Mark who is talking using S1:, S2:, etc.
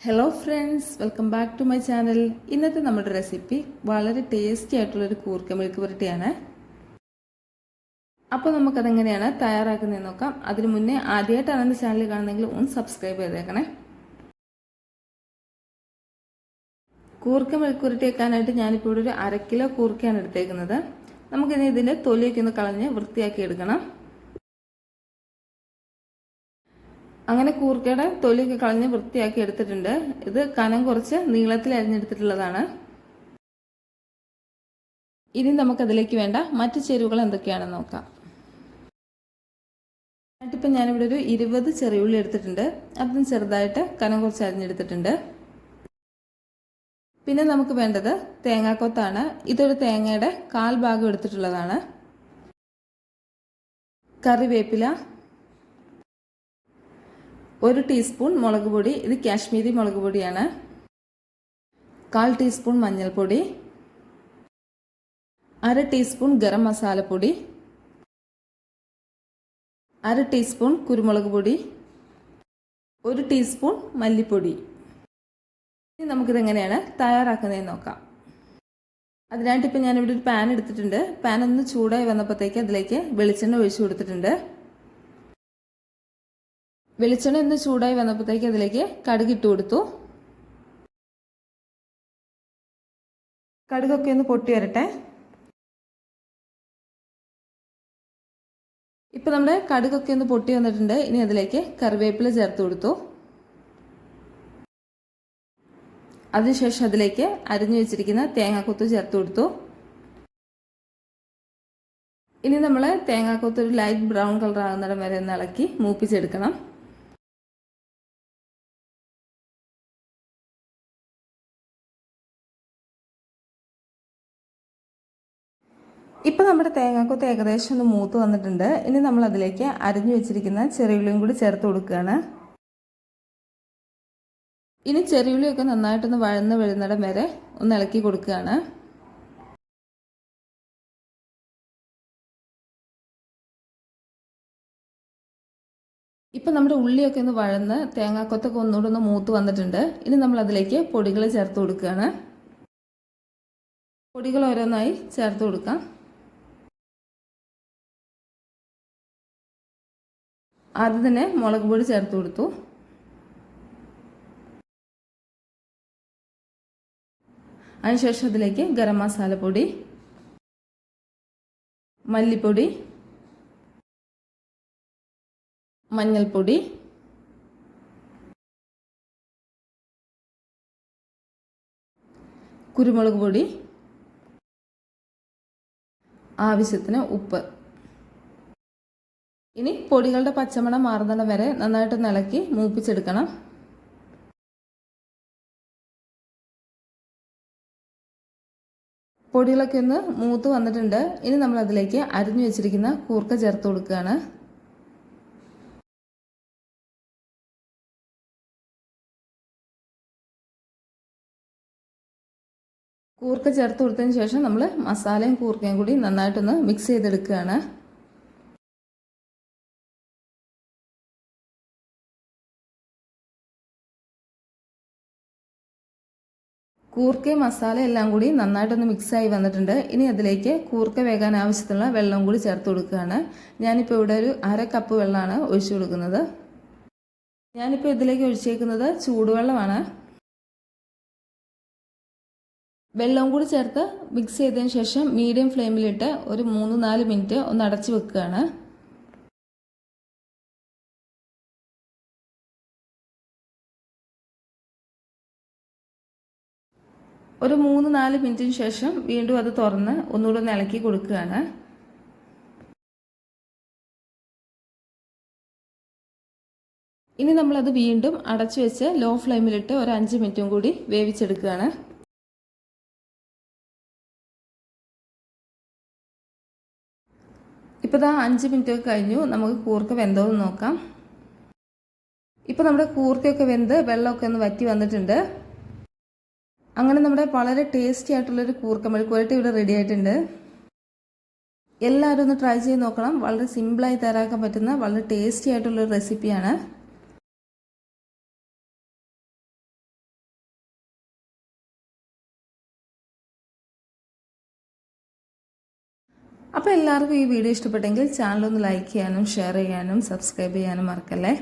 S1: Hello friends welcome back to my channel ഇന്നത്തെ നമ്മുടെ recipe വളരെ ടേസ്റ്റി ആയിട്ടുള്ള ഒരു കൂർക്ക മെഴുക്ക് പുരട്ടിയാണ് അപ്പോൾ നമുക്കതെങ്ങനെയാണ് തയ്യാറാക്കുന്നത് നോക്കാം. അതിന് മുന്നേ ആദ്യമായിട്ടാണ് എന്റെ ചാനൽ കാണുന്നതെങ്കിൽ ഒന്ന് സബ്സ്ക്രൈബ് ചെയ്തേക്കണേ. കൂർക്ക മെഴുക്ക് പുരട്ടി വെക്കാനായിട്ട് ഞാനിപ്പോൾ ഇവിടെ ഒരു അര കിലോ കൂർക്കയാണ് എടുത്തേക്കുന്നത്. നമുക്കിനി ഇതിന്റെ തൊലിയൊക്കെ ഒന്ന് കളഞ്ഞ് വൃത്തിയാക്കി എടുക്കണം. അങ്ങനെ കൂർക്കയുടെ തൊലിയൊക്കെ കളഞ്ഞ് വൃത്തിയാക്കി എടുത്തിട്ടുണ്ട്. ഇത് കനം കുറച്ച് നീളത്തിൽ അരിഞ്ഞെടുത്തിട്ടുള്ളതാണ്. ഇനി നമുക്കതിലേക്ക് വേണ്ട മറ്റു ചേരുവകൾ എന്തൊക്കെയാണെന്ന് നോക്കാം. എന്നിട്ടിപ്പോൾ ഞാനിവിടെ ഒരു ഇരുപത് ചെറിയുള്ളി എടുത്തിട്ടുണ്ട്. അതും ചെറുതായിട്ട് കനം കുറച്ച് അരിഞ്ഞെടുത്തിട്ടുണ്ട്. പിന്നെ നമുക്ക് വേണ്ടത് തേങ്ങാക്കൊത്താണ്. ഇതൊരു തേങ്ങയുടെ കാൽ ഭാഗം എടുത്തിട്ടുള്ളതാണ്. കറിവേപ്പില ഒരു ടീസ്പൂൺ മുളക് പൊടി ഇത് കാശ്മീരി മുളക് പൊടിയാണ്. കാൽ ടീസ്പൂൺ മഞ്ഞൾപ്പൊടി. അര ടീസ്പൂൺ ഗരം മസാലപ്പൊടി അര ടീസ്പൂൺ കുരുമുളക് പൊടി. ഒരു ടീസ്പൂൺ മല്ലിപ്പൊടി. ഇനി നമുക്കിതെങ്ങനെയാണ് തയ്യാറാക്കുന്നതെന്ന് നോക്കാം. അതിനായിട്ട് ഇപ്പം ഞാനിവിടെ ഒരു പാൻ എടുത്തിട്ടുണ്ട്. പാൻ ഒന്ന് ചൂടായി വന്നപ്പോഴത്തേക്ക് അതിലേക്ക് വെളിച്ചെണ്ണ ഒഴിച്ചു കൊടുത്തിട്ടുണ്ട്. വെളിച്ചെണ്ണ ഒന്ന് ചൂടായി വന്നപ്പോഴത്തേക്ക് അതിലേക്ക് കടുക് ഇട്ട് കൊടുത്തു. കടുകൊക്കെ ഒന്ന് പൊട്ടി വരട്ടെ. ഇപ്പം നമ്മുടെ കടുകൊക്കെ ഒന്ന് പൊട്ടി വന്നിട്ടുണ്ട്. ഇനി അതിലേക്ക് കറിവേപ്പില ചേർത്ത് കൊടുത്തു. അതിനുശേഷം അതിലേക്ക് അരിഞ്ഞു വെച്ചിരിക്കുന്ന തേങ്ങാക്കൊത്ത് ചേർത്ത് കൊടുത്തു. ഇനി നമ്മൾ തേങ്ങാക്കൊത്ത് ഒരു ലൈറ്റ് ബ്രൗൺ കളർ ആകുന്നിടം വരെ ഒന്ന് ഇളക്കി മൂപ്പിച്ചെടുക്കണം. ഇപ്പം നമ്മുടെ തേങ്ങാക്കൊത്ത് ഏകദേശം ഒന്ന് മൂത്ത് വന്നിട്ടുണ്ട്. ഇനി നമ്മൾ അതിലേക്ക് അരിഞ്ഞു വെച്ചിരിക്കുന്ന ചെറിയുള്ളിയും കൂടി ചേർത്ത് കൊടുക്കുകയാണ്. ഇനി ചെറിയുള്ളിയൊക്കെ നന്നായിട്ടൊന്ന് വഴന്ന് വീഴുന്നിടം വരെ ഒന്ന് ഇളക്കി കൊടുക്കുകയാണ്. ഇപ്പം നമ്മുടെ ഉള്ളിയൊക്കെ ഒന്ന് വഴന്ന് തേങ്ങാക്കൊത്തൊക്കെ ഒന്നുകൂടെ ഒന്ന് മൂത്ത് വന്നിട്ടുണ്ട്. ഇനി നമ്മൾ അതിലേക്ക് പൊടികൾ ചേർത്ത് കൊടുക്കുകയാണ്. പൊടികൾ ഓരോന്നായി ചേർത്ത് കൊടുക്കാം. ആദ്യം തന്നെ മുളക് പൊടി ചേർത്ത് കൊടുത്തു. അതിനുശേഷം അതിലേക്ക് ഗരം മസാലപ്പൊടി മല്ലിപ്പൊടി മഞ്ഞൾപ്പൊടി കുരുമുളക് പൊടി ആവശ്യത്തിന് ഉപ്പ്. ഇനി പൊടികളുടെ പച്ചമണം മാറുന്നിടം വരെ നന്നായിട്ട് ഇളക്കി മൂപ്പിച്ചെടുക്കണം. പൊടികളൊക്കെ ഒന്ന് മൂത്ത് വന്നിട്ടുണ്ട്. ഇനി നമ്മൾ അതിലേക്ക് അരിഞ്ഞു വെച്ചിരിക്കുന്ന കൂർക്ക ചേർത്ത് കൊടുക്കുകയാണ്. കൂർക്ക ചേർത്ത് കൊടുത്തതിന് ശേഷം നമ്മൾ മസാലയും കൂർക്കയും കൂടി നന്നായിട്ടൊന്ന് മിക്സ് ചെയ്തെടുക്കുകയാണ്. കൂർക്കയും മസാല എല്ലാം കൂടി നന്നായിട്ടൊന്ന് മിക്സായി വന്നിട്ടുണ്ട്. ഇനി അതിലേക്ക് കൂർക്ക വേകാൻ ആവശ്യത്തിനുള്ള വെള്ളം കൂടി ചേർത്ത് കൊടുക്കുകയാണ്. ഞാനിപ്പോൾ ഇവിടെ ഒരു അര കപ്പ് വെള്ളമാണ് ഒഴിച്ചു കൊടുക്കുന്നത്. ഞാനിപ്പോൾ ഇതിലേക്ക് ഒഴിച്ചേക്കുന്നത് ചൂടുവെള്ളമാണ്. വെള്ളം കൂടി ചേർത്ത് മിക്സ് ചെയ്തതിന് ശേഷം മീഡിയം ഫ്ലെയിമിലിട്ട് ഒരു മൂന്ന് നാല് മിനിറ്റ് ഒന്ന് അടച്ചു വെക്കുകയാണ്. ഒരു മൂന്ന് നാല് മിനിറ്റിന് ശേഷം വീണ്ടും അത് തുറന്ന് ഒന്നുകൂടെ ഒന്ന് ഇളക്കി കൊടുക്കുകയാണ്. ഇനി നമ്മളത് വീണ്ടും അടച്ചു വെച്ച് ലോ ഫ്ലെയിമിലിട്ട് ഒരു അഞ്ച് മിനിറ്റും കൂടി വേവിച്ചെടുക്കുകയാണ്. ഇപ്പോൾ ഇതാ അഞ്ച് മിനിറ്റ് ഒക്കെ കഴിഞ്ഞു. നമുക്ക് കൂർക്ക വെന്തോന്ന് നോക്കാം. ഇപ്പോൾ നമ്മുടെ കൂർക്കയൊക്കെ വെന്ത് വെള്ളമൊക്കെ ഒന്ന് വറ്റി വന്നിട്ടുണ്ട്. അങ്ങനെ നമ്മുടെ വളരെ ടേസ്റ്റി ആയിട്ടുള്ളൊരു കൂർക്ക മെഴുക്കുവരട്ടി ഇവിടെ റെഡി ആയിട്ടുണ്ട്. എല്ലാവരും ഒന്ന് ട്രൈ ചെയ്ത് നോക്കണം. വളരെ സിമ്പിളായി തയ്യാറാക്കാൻ പറ്റുന്ന വളരെ ടേസ്റ്റി ആയിട്ടുള്ളൊരു റെസിപ്പിയാണ് അപ്പോൾ എല്ലാവർക്കും ഈ വീഡിയോ ഇഷ്ടപ്പെട്ടെങ്കിൽ ചാനൽ ഒന്ന് ലൈക്ക് ചെയ്യാനും ഷെയർ ചെയ്യാനും സബ്സ്ക്രൈബ് ചെയ്യാനും മറക്കല്ലേ?